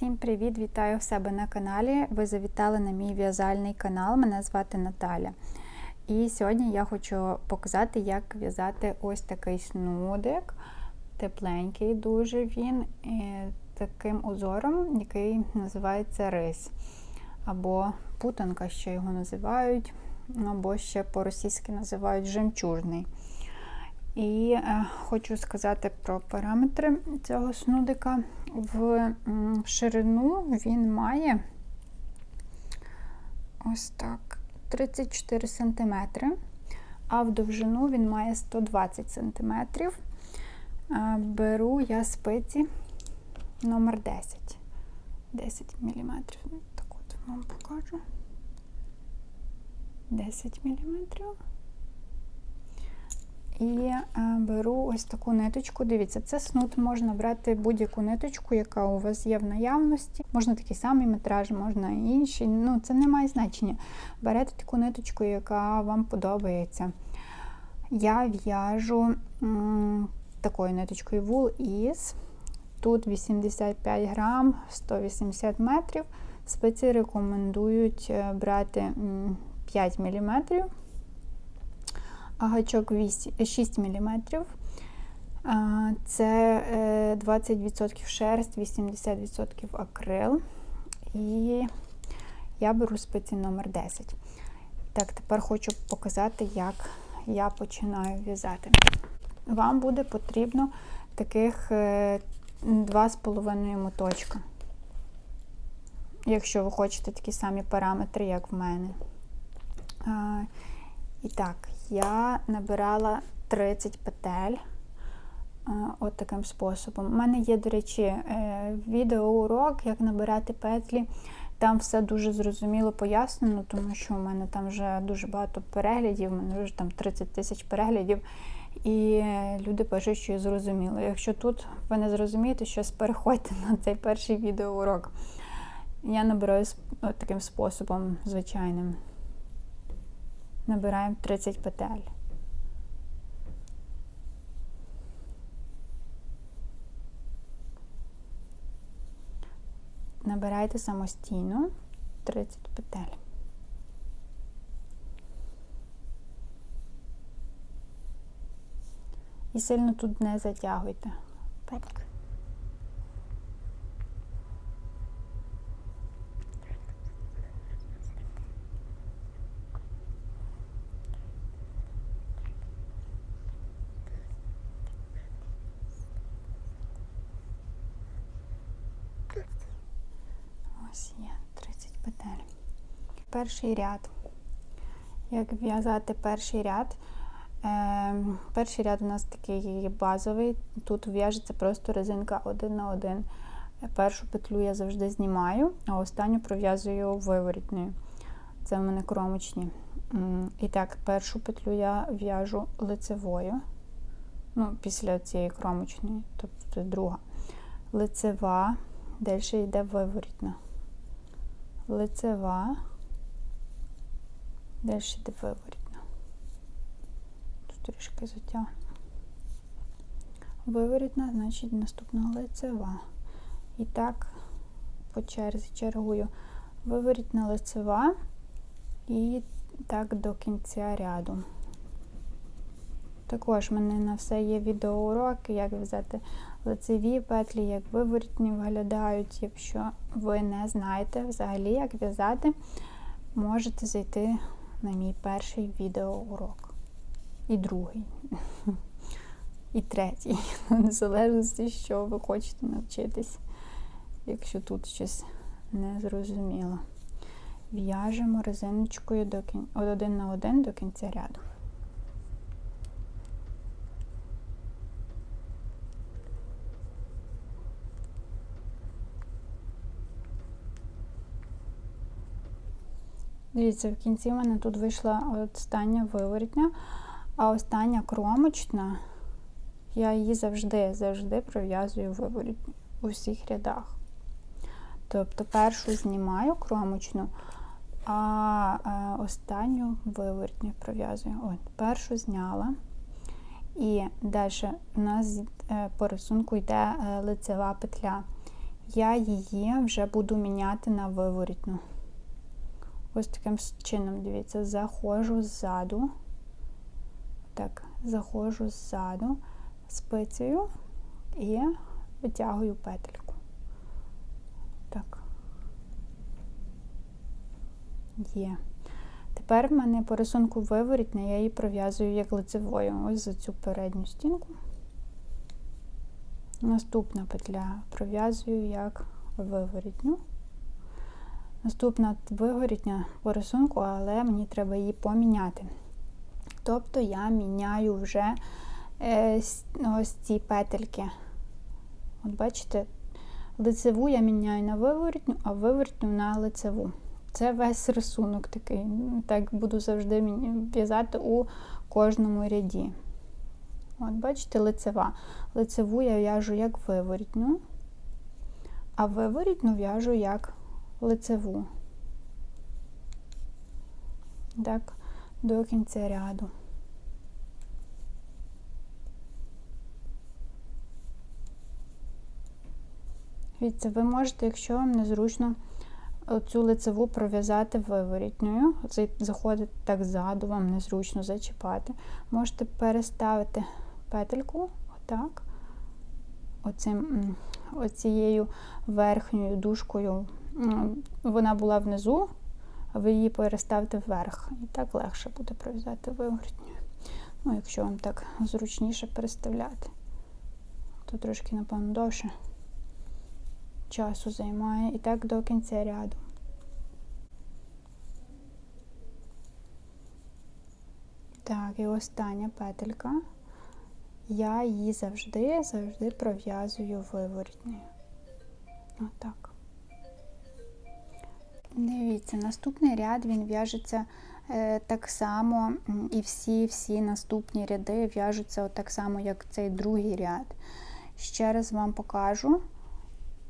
Всім привіт! Вітаю в себе на каналі. Ви завітали на мій в'язальний канал. Мене звати Наталя. І сьогодні я хочу показати, як в'язати ось такий снудик. Тепленький дуже він, таким узором, який називається рис. Або путанка, ще його називають, або ще по-російськи називають жемчужний. І е, хочу сказати про параметри цього снудика. В ширину він має ось так 34 см, а в довжину він має 120 см. Е, беру я спиці номер 10 10 мм. Так от вам покажу. 10 мм. І е, беру ось таку ниточку. Дивіться, це снуд, можна брати будь-яку ниточку, яка у вас є в наявності. Можна такий самий метраж, можна інший. Ну, це не має значення. Берете таку ниточку, яка вам подобається. Я в'яжу такою ниточкою Wool Is. Тут 85 грам, 180 метрів. Спеці рекомендують е, брати 5 мм а гачок 6 мм. Це 20% шерсть, 80% акрил. І я беру спиці номер 10. Так, тепер хочу показати, як я починаю в'язати. Вам буде потрібно таких 2,5 моточка. Якщо ви хочете такі самі параметри, як в мене. І так, я набирала 30 петель от таким способом. У мене є, до речі, е, відеоурок, як набирати петлі. Там все дуже зрозуміло пояснено, тому що у мене там вже дуже багато переглядів, у мене вже там 30 тисяч переглядів. І люди пишуть, що я зрозуміла. Якщо тут ви не зрозумієте, щось переходьте на цей перший відеоурок. Я набираю таким способом звичайним набираємо 30 петель. Набирайте самостійно 30 петель. І сильно тут не затягуйте. Так. Ось є 30 петель. Перший ряд. Як в'язати перший ряд? Е, перший ряд у нас такий базовий. Тут в'яжеться просто резинка один на один. Першу петлю я завжди знімаю, а останню пров'язую виворітною. Це в мене кромочні. І так, першу петлю я в'яжу лицевою. Ну, після цієї кромочної, тобто друга. Лицева, далі йде виворітна лицева, далі йде виворітна. Тут трішки затягну. Виворітна, значить наступна лицева. І так, по черзі чергую. Виворітна лицева і так до кінця ряду. Також в мене на все є відеоуроки, як взяти лицеві петлі, як виворітні виглядають. Якщо ви не знаєте взагалі, як в'язати, можете зайти на мій перший відеоурок. І другий, і третій, в залежності, що ви хочете навчитись, якщо тут щось не зрозуміло. В'яжемо резиночкою до кін... один на один до кінця ряду. Дивіться, в кінці в мене тут вийшла остання виворітня, а остання кромочна, я її завжди завжди пров'язую виворітню у всіх рядах. Тобто першу знімаю кромочну, а е, останню виворітню пров'язую. От, Першу зняла. І далі у нас е, по рисунку йде е, лицева петля. я її вже буду міняти на виворітну. Ось таким чином, дивіться, заходжу ззаду. Так, заходжу ззаду спицею і витягую петельку. Так. Є. Тепер в мене по рисунку виворітня, я її пров'язую як лицевою. Ось за цю передню стінку. Наступна петля пров'язую як виворітню. Наступна виворітня по рисунку, але мені треба її поміняти. Тобто я міняю вже е, ось ці петельки. От бачите, лицеву я міняю на виворітню, а виворітню на лицеву. Це весь рисунок такий. Так буду завжди в'язати у кожному ряді. От, бачите, лицева. Лицеву я в'яжу як виворітню, а виворітну в'яжу як лицеву. Так, до кінця ряду. Дивіться, ви можете, якщо вам незручно цю лицеву пров'язати виворітньою, цей заходить так ззаду, вам незручно зачіпати, можете переставити петельку, отак, оцим, оцією верхньою дужкою, вона була внизу, а ви її переставите вверх. І так легше буде пров'язати виворітньою. Ну, якщо вам так зручніше переставляти, то трошки, напевно, довше часу займає і так до кінця ряду. Так, і остання петелька. Я її завжди, завжди пров'язую виворітньою. Отак. Дивіться, наступний ряд він в'яжеться е, так само, і всі-всі наступні ряди в'яжуться так само, як цей другий ряд. Ще раз вам покажу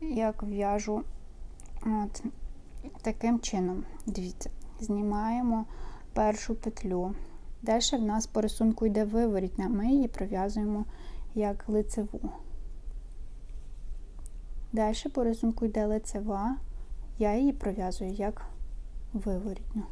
як в'яжу от, таким чином. Дивіться, знімаємо першу петлю. Далі в нас по рисунку йде виворітня, ми її пров'язуємо як лицеву. Далі по рисунку йде лицева, я її пров'язую як виворітню.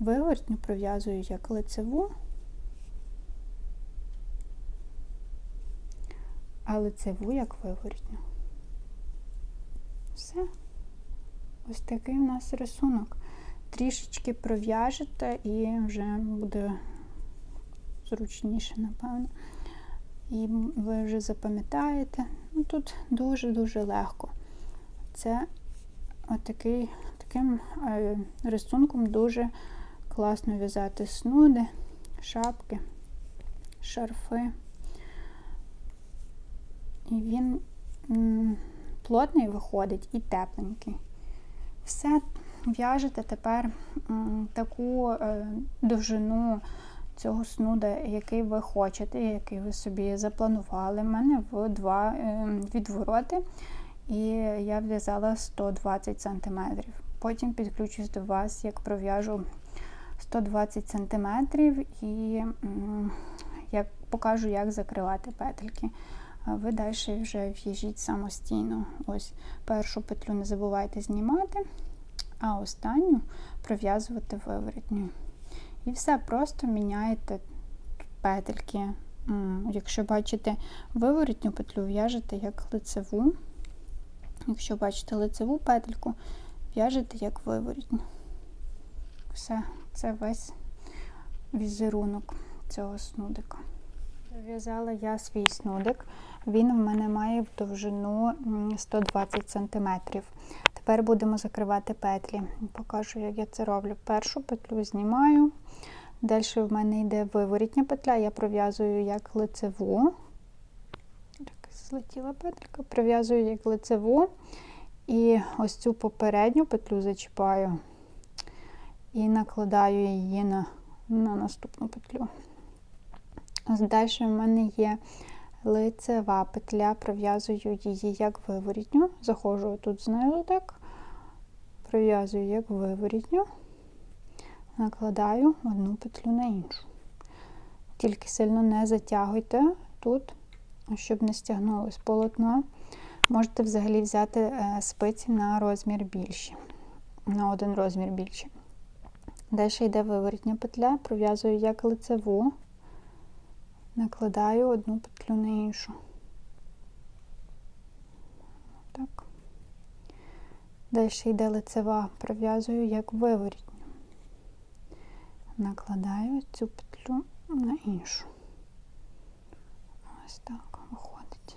Виворітню пров'язую як лицеву, а лицеву як виворітню. Все. Ось такий у нас рисунок. Трішечки пров'яжете і вже буде зручніше, напевно. І ви вже запам'ятаєте. Ну, Тут дуже-дуже легко. Це отакий, таким е, рисунком дуже класно в'язати снуди, шапки, шарфи. І він плотний виходить і тепленький. Все в'яжете тепер таку е, довжину цього снуда, який ви хочете, який ви собі запланували. У мене в два е, відвороти, і я в'язала 120 см. Потім підключусь до вас, як пров'яжу 120 см і як покажу, як закривати петельки ви далі вже в'їжджіть самостійно. Ось першу петлю не забувайте знімати, а останню пров'язувати виворотню. І все, просто міняєте петельки. Якщо бачите виворотню петлю, в'яжете як лицеву. Якщо бачите лицеву петельку, в'яжете як виворотню. Все, це весь візерунок цього снудика. В'язала я свій снудик. Він в мене має в довжину 120 см. Тепер будемо закривати петлі. Покажу, як я це роблю. Першу петлю знімаю. Далі в мене йде виворітня петля, я пров'язую як лицеву. Злетіла петелька, пров'язую як лицеву. І ось цю попередню петлю зачіпаю і накладаю її на, на наступну петлю. Далі в мене є лицева петля, пров'язую її як виворітню. Заходжу тут знизу, так, пров'язую як виворітню, накладаю одну петлю на іншу. Тільки сильно не затягуйте тут, щоб не стягнулось полотно. Можете взагалі взяти е, спиці на розмір більші, на один розмір більші. Далі йде виворітня петля, пров'язую як лицеву, накладаю одну петлю на іншу. Так. Далі йде лицева, пров'язую як виворітню. Накладаю цю петлю на іншу. Ось так виходить.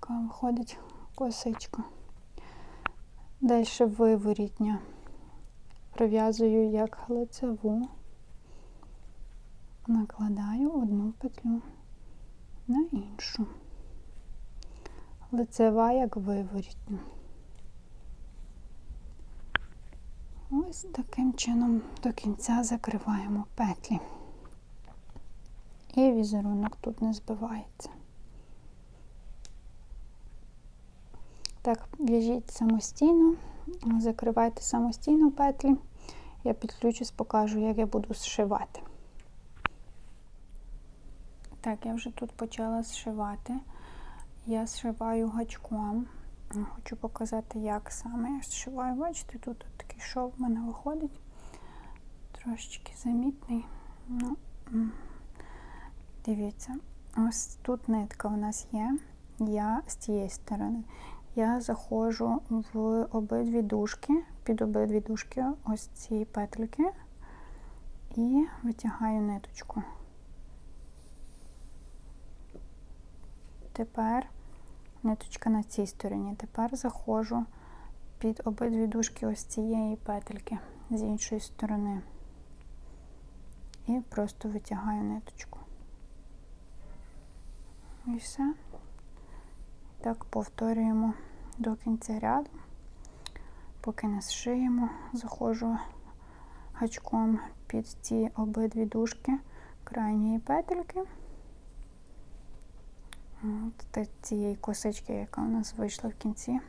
Така виходить косичка. Далі виворітня. Пров'язую як лицеву, накладаю одну петлю на іншу. Лицева як виворітня. Ось таким чином до кінця закриваємо петлі. І візерунок тут не збивається. Так, в'яжіть самостійно, закривайте самостійно петлі. Я підключусь, покажу, як я буду зшивати. Так, я вже тут почала зшивати. Я зшиваю гачком. Хочу показати, як саме я зшиваю. Бачите, тут такий шов в мене виходить. Трошечки замітний. Ну, Дивіться, ось тут нитка у нас є. Я з цієї сторони. Я заходжу в обидві дужки, під обидві дужки ось ці петельки і витягаю ниточку. Тепер ниточка на цій стороні. Тепер заходжу під обидві дужки ось цієї петельки з іншої сторони. І просто витягаю ниточку. І все. Так повторюємо до кінця ряду, поки не зшиємо, заходжу гачком під ці обидві дужки крайньої петельки. От цієї косички, яка у нас вийшла в кінці,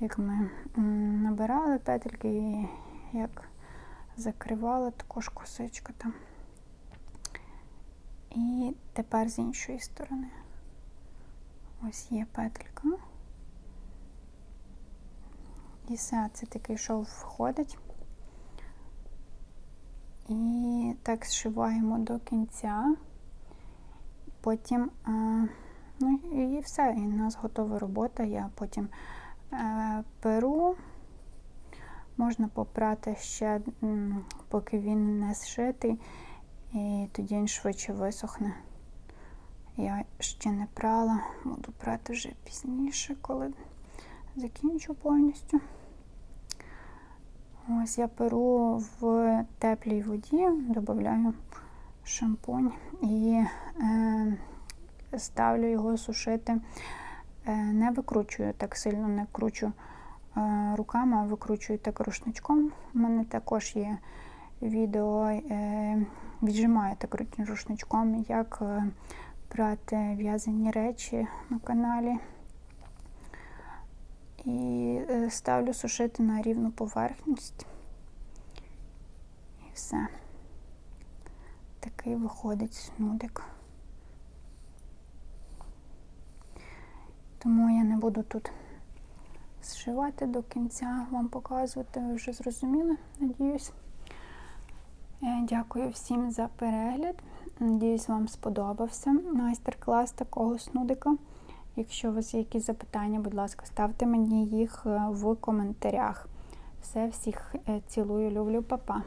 як ми набирали петельки і як закривали також косичка там. І тепер з іншої сторони. Ось є петелька. І все, це такий шов входить. І так зшиваємо до кінця. Потім, ну і все, і у нас готова робота. Я потім е, перу, можна попрати ще, поки він не зшитий, і тоді він швидше висохне. Я ще не прала, буду прати вже пізніше, коли закінчу повністю. Ось я перу в теплій воді, додаю шампунь і е, ставлю його сушити. Е, не викручую так сильно, не кручу е, руками, а викручую так рушничком. У мене також є відео, е, віджимаю так рушничком, як е, брати в'язані речі на каналі. І е, ставлю сушити на рівну поверхність. І все. Такий виходить снудик. Тому я не буду тут зшивати до кінця, вам показувати, ви вже зрозуміли, надіюсь. Е, дякую всім за перегляд. Надіюсь, вам сподобався майстер-клас такого снудика. Якщо у вас є якісь запитання, будь ласка, ставте мені їх е, в коментарях. Все, всіх е, цілую, люблю, па-па.